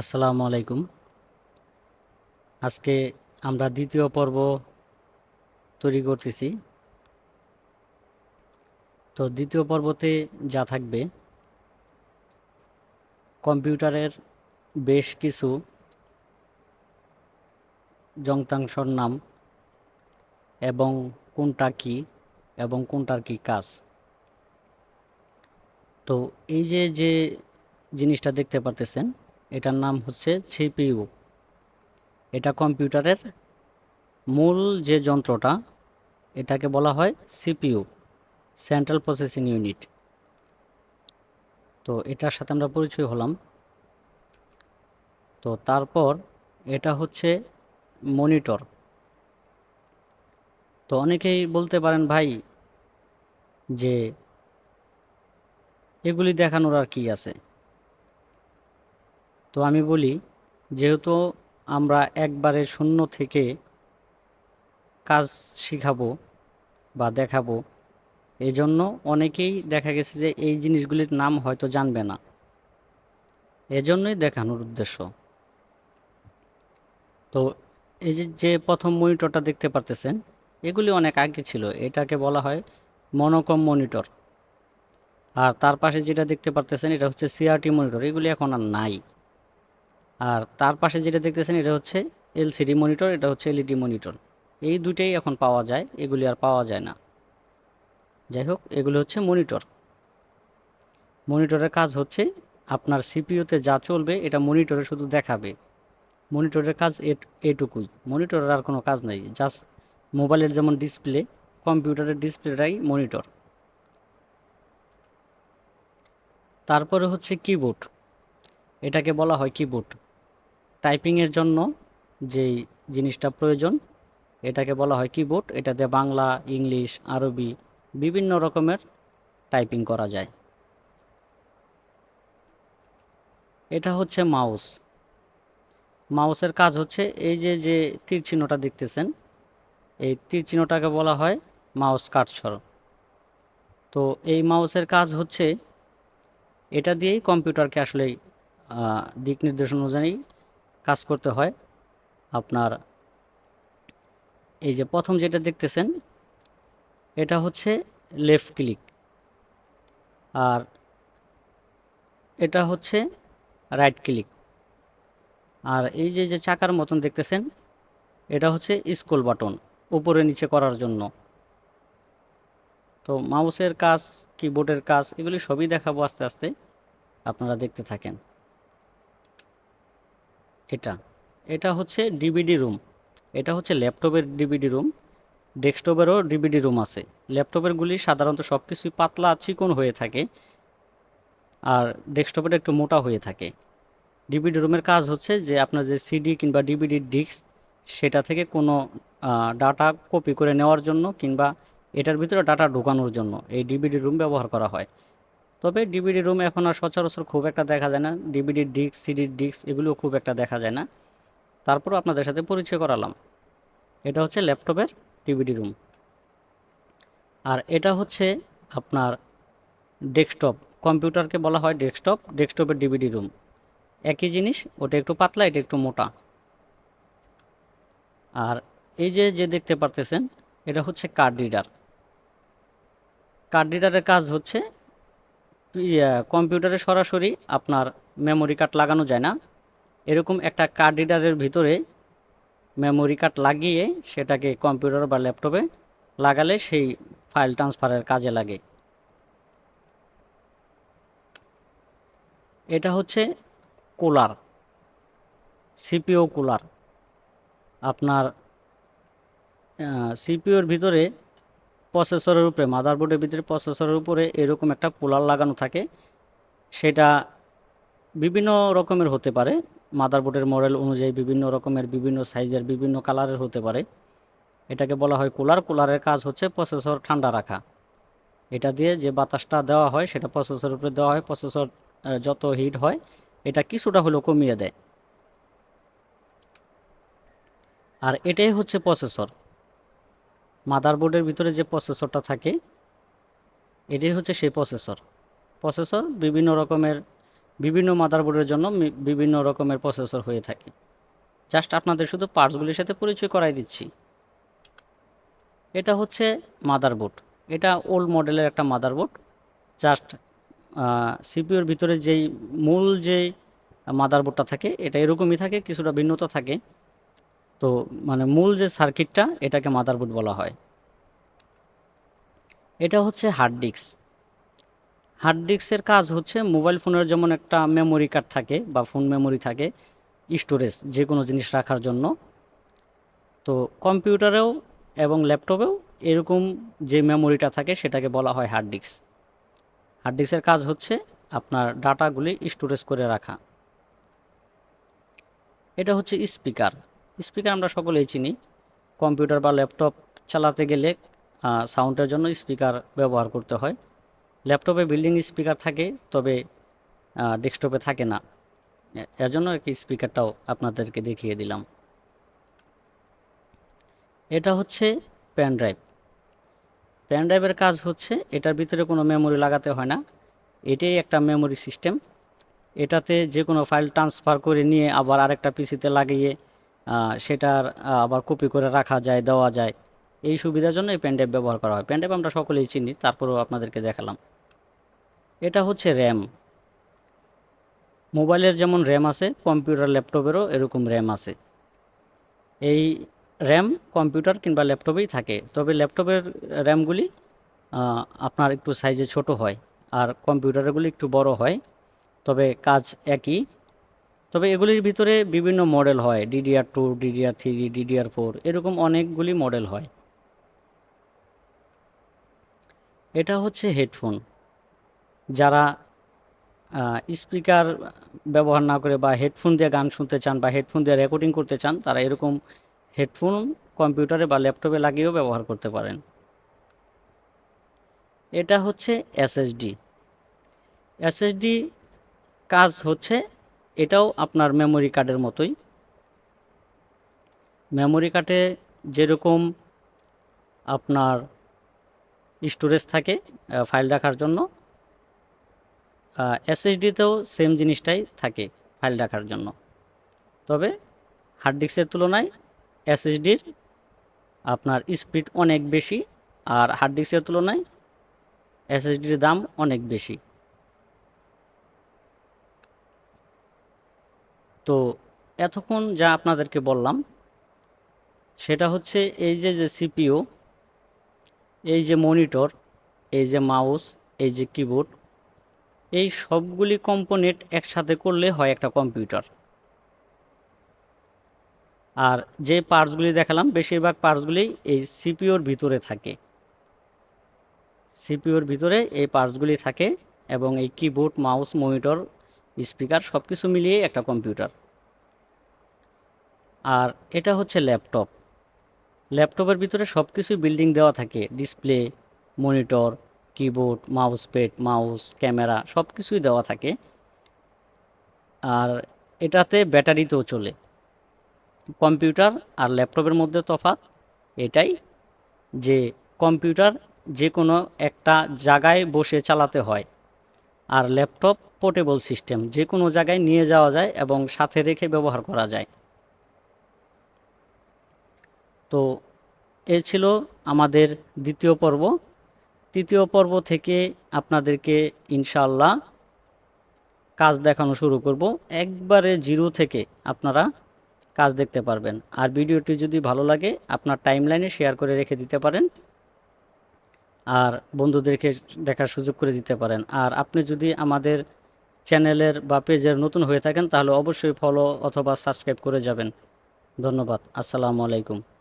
আসসালামু আলাইকুম। আজকে আমরা দ্বিতীয় পর্ব তৈরি করতেছি। তো দ্বিতীয় পর্বতে যা থাকবে, কম্পিউটারের বেশ কিছু যন্ত্রাংশর নাম এবং কোনটা কি এবং কোনটার কি কাজ। তো এই যে যে জিনিসটা দেখতে পারতেছেন এটার নাম হচ্ছে সিপিইউ। এটা কম্পিউটারের মূল যে যন্ত্রটা, এটাকে বলা হয় সিপিইউ, সেন্ট্রাল প্রসেসিং ইউনিট। তো এটার সাথে আমরা পরিচয় হলাম। তো তারপর এটা হচ্ছে মনিটর। তো অনেকেই বলতে পারেন, ভাই, যে এগুলি দেখানোর আর কি আছে? তো আমি বলি, যেহেতু আমরা একবারে শূন্য থেকে কাজ শিখাবো বা দেখাবো এই জন্য অনেকেই দেখা গেছে যে এই জিনিসগুলির নাম হয়তো জানবে না। এজন্যই দেখানোর উদ্দেশ্য। তো এই যে যে প্রথম মনিটরটা দেখতে পারতেছেন, এগুলি অনেক আগে ছিল। এটাকে বলা হয় মনোকম মনিটর। আর তার পাশে যেটা দেখতে পারতেছেন, এটা হচ্ছে সিআরটি মনিটর। এগুলি এখন আর নাই। আর তার পাশে যেটা দেখতেছেন, এটা হচ্ছে এলসিডি মনিটর, এটা হচ্ছে এলইডি মনিটর। এই দুইটাই এখন পাওয়া যায়, এগুলি আর পাওয়া যায় না। যাই হোক, এগুলো হচ্ছে মনিটর। মনিটরের কাজ হচ্ছে আপনার সিপিইউতে যা চলবে, এটা মনিটরে শুধু দেখাবে। মনিটরের কাজ এটুকুই। মনিটরের আর কোনো কাজ নাই, জাস্ট মোবাইলের যেমন ডিসপ্লে, কম্পিউটারের ডিসপ্লেটাই মনিটর। তারপরে হচ্ছে কিবোর্ড। এটাকে বলা হয় কিবোর্ড। টাইপিংয়ের জন্য যেই জিনিসটা প্রয়োজন, এটাকে বলা হয় কিবোর্ড। এটাতে বাংলা, ইংলিশ, আরবি বিভিন্ন রকমের টাইপিং করা যায়। এটা হচ্ছে মাউস। মাউসের কাজ হচ্ছে এই যে যে তীর চিহ্নটা দেখতেছেন, এই তীর চিহ্নটাকে বলা হয় মাউস কাটছর তো এই মাউসের কাজ হচ্ছে এটা দিয়েই কম্পিউটারকে আসলে দিক নির্দেশনা অনুযায়ী কাজ করতে হয়। আপনার এই যে প্রথম যেটা দেখতেছেন, এটা হচ্ছে লেফট ক্লিক আর এটা হচ্ছে রাইট ক্লিক আর এই যে যে চাকার মতন দেখতেছেন, এটা হচ্ছে স্কুল বাটন উপরে নিচে করার জন্য। তো মাউসের কাজ কিবোর্ডের কাজ, এগুলি সবই দেখাবো আস্তে আস্তে, আপনারা দেখতে থাকেন। এটা। এটা হচ্ছে ডিভিডি রুম এটা হচ্ছে ল্যাপটপের ডিভিডি রুম ডেস্কটপেরও ডিভিডি রুম আছে। ল্যাপটপেরগুলি সাধারণত সব কিছুই পাতলা চিকন হয়ে থাকে আর ডেস্কটপের একটু মোটা হয়ে থাকে। ডিভিডি রুমের কাজ হচ্ছে যে আপনার যে সিডি কিংবা ডিভিডি ডিস্ক সেটা থেকে কোনো ডাটা কপি করে নেওয়ার জন্য কিংবা এটার ভিতরে ডাটা ঢোকানোর জন্য এই ডিভিডি রুম ব্যবহার করা হয়। তবে ডিভিডি রুম এখন আর সচরাচর খুব একটা দেখা যায় না। ডিভিডি ডিস্ক সিডি ডিস্ক এগুলোও খুব একটা দেখা যায় না। তারপরও আপনাদের সাথে পরিচয় করালাম। এটা হচ্ছে ল্যাপটপের ডিভিডি রুম আর এটা হচ্ছে আপনার ডেস্কটপ কম্পিউটারকে বলা হয় ডেস্কটপ ডেস্কটপের ডিভিডি রুম একই জিনিস, ওটা একটু পাতলা, এটা একটু মোটা। আর এই যে যে দেখতে পারতেছেন, এটা হচ্ছে কার্ড রিডার কার্ড রিডারের কাজ হচ্ছে কম্পিউটারে সরাসরি আপনার মেমোরি কার্ড লাগানো যায় না। এরকম একটা কার্ড রিডারের ভিতরে মেমোরি কার্ড লাগিয়ে সেটাকে কম্পিউটার বা ল্যাপটপে লাগালে সেই ফাইল ট্রান্সফারের কাজে লাগে। এটা হচ্ছে কুলার সিপিও কুলার আপনার সিপিওর ভিতরে প্রসেসরের উপরে মাদারবোর্ডের ভিতরে প্রসেসরের উপরে এরকম একটা কুলার লাগানো থাকে। সেটা বিভিন্ন রকমের হতে পারে। মাদারবোর্ডের মডেল অনুযায়ী বিভিন্ন রকমের, বিভিন্ন সাইজের বিভিন্ন কালারের হতে পারে। এটাকে বলা হয় কুলার কুলারের কাজ হচ্ছে প্রসেসর ঠান্ডা রাখা। এটা দিয়ে যে বাতাসটা দেওয়া হয়, সেটা প্রসেসরের উপরে দেওয়া হয়। প্রসেসর যত হিট হয়, এটা কিছুটা হলেও কমিয়ে দেয়। আর এটাই হচ্ছে প্রসেসর মাদারবোর্ডের ভিতরে যে প্রসেসরটা থাকে, এটাই হচ্ছে সেই প্রসেসর। প্রসেসর বিভিন্ন রকমের, বিভিন্ন মাদারবোর্ডের জন্য বিভিন্ন রকমের প্রসেসর হয়ে থাকে। জাস্ট আপনাদের শুধু পার্টসগুলির সাথে পরিচয় করাই দিচ্ছি। এটা হচ্ছে মাদারবোর্ড। এটা ওল্ড মডেলের একটা মাদারবোর্ড। জাস্ট সিপিওর ভিতরে যেই মূল যেই মাদারবোর্ডটা থাকে, এটা এরকমই থাকে, কিছুটা ভিন্নতা থাকে। তো মানে মূল যে সার্কিটটা এটাকে মাদারবোর্ড বলা হয়। এটা হচ্ছে হার্ড ডিস্ক হার্ড ডিস্কের কাজ হচ্ছে মোবাইল ফোনের যেমন একটা মেমোরি কার্ড থাকে বা ফোন মেমোরি থাকে স্টোরেজ যে কোনো জিনিস রাখার জন্য। তো কম্পিউটারেও এবং ল্যাপটপেও এরকম যে মেমোরিটা থাকে সেটাকে বলা হয় হার্ড ডিস্ক হার্ড ডিস্কের কাজ হচ্ছে আপনার ডাটাগুলি স্টোরেজ করে রাখা। এটা হচ্ছে স্পিকার স্পিকার আমরা সকলেই চিনি। কম্পিউটার বা ল্যাপটপ চালাতে গেলে সাউন্ডের জন্য স্পিকার ব্যবহার করতে হয়। ল্যাপটপে বিল্ডিং স্পিকার থাকে, তবে ডেস্কটপে থাকে না। এর জন্য আর কি স্পিকারটাও আপনাদেরকে দেখিয়ে দিলাম। এটা হচ্ছে প্যান ড্রাইভ। ড্রাইভের কাজ হচ্ছে, এটার ভিতরে কোনো মেমোরি লাগাতে হয় না। এটাই একটা মেমোরি সিস্টেম। এটাতে যে কোনো ফাইল ট্রান্সফার করে নিয়ে আবার আরেকটা পিসিতে লাগিয়ে সেটার আবার কপি করে রাখা যায়, দেওয়া যায়। এই সুবিধার জন্য এই প্যান ব্যবহার করা হয়। প্যান আমরা সকলেই চিনি, তারপরেও আপনাদেরকে দেখালাম। এটা হচ্ছে র্যাম মোবাইলের যেমন র্যাম আছে, কম্পিউটার ল্যাপটপেরও এরকম র্যাম আছে। এই র্যাম কম্পিউটার কিংবা ল্যাপটপেই থাকে। তবে ল্যাপটপের র্যামগুলি আপনার একটু সাইজে ছোট হয়, আর কম্পিউটারগুলি একটু বড় হয়। তবে কাজ একই। তবে এগুলির ভিতরে বিভিন্ন মডেল হয়। DDR two DDR three DDR four এরকম অনেকগুলি মডেল হয়। এটা হচ্ছে হেডফোন। যারা স্পিকার ব্যবহার না করে বা হেডফোন দিয়ে গান শুনতে চান বা হেডফোন দিয়ে রেকর্ডিং করতে চান, তারা এরকম হেডফোন কম্পিউটারে বা ল্যাপটপে লাগিয়েও ব্যবহার করতে পারেন। এটা হচ্ছে এসএসডি এসএসডি কাজ হচ্ছে এটাও আপনার মেমোরি কার্ডের মতোই। মেমোরি কার্ডে যেরকম আপনার স্টোরেজ থাকে ফাইল রাখার জন্য এসএসডিতেও সেম জিনিসটাই থাকে ফাইল রাখার জন্য। তবে হার্ড ডিস্কের তুলনায় এসএসডির আপনার স্পিড অনেক বেশি, আর হার্ড ডিস্কের তুলনায় এসএসডির দাম অনেক বেশি। তো এতক্ষণ যা আপনাদেরকে বললাম, সেটা হচ্ছে এই যে যে সিপিও এই যে মনিটর, এই যে মাউস, এই যে কিবোর্ড, এই সবগুলি কম্পোনেন্ট একসাথে করলে হয় একটা কম্পিউটার। আর যে পার্টসগুলি দেখালাম, বেশিরভাগ পার্টসগুলি এই সিপিওর ভিতরে থাকে। সিপিওর ভিতরে এই পার্টসগুলি থাকে এবং এই কিবোর্ড, মাউস, মনিটর স্পিকার সব কিছু মিলিয়ে একটা কম্পিউটার। আর এটা হচ্ছে ল্যাপটপ। ল্যাপটপের ভিতরে সব কিছুই বিল্ডিং দেওয়া থাকে। Display, monitor, keyboard mouse pad mouse, camera সব কিছুই দেওয়া থাকে। আর এটাতে ব্যাটারিতেও চলে। কম্পিউটার আর ল্যাপটপের মধ্যে তফাৎ এটাই যে কম্পিউটার যে কোনো একটা জায়গায় বসে চালাতে হয়। আর ল্যাপটপ পোর্টেবল সিস্টেম যে কোনো জায়গায় নিয়ে যাওয়া যায় এবং সাথে রেখে ব্যবহার করা যায়। তো এ ছিল আমাদের দ্বিতীয় পর্ব। তৃতীয় পর্ব থেকে আপনাদেরকে ইনশাল্লাহ কাজ দেখানো শুরু করব। একবারে জিরো থেকে আপনারা কাজ দেখতে পারবেন। আর ভিডিওটি যদি ভালো লাগে, আপনার টাইমলাইনে শেয়ার করে রেখে দিতে পারেন। আর বন্ধুদেরকে দেখার সুযোগ করে দিতে পারেন। আর আপনি যদি আমাদের চ্যানেলের বা পেজের নতুন হয়ে থাকেন তাহলে অবশ্যই ফলো অথবা সাবস্ক্রাইব করে যাবেন। ধন্যবাদ। আসসালামু আলাইকুম।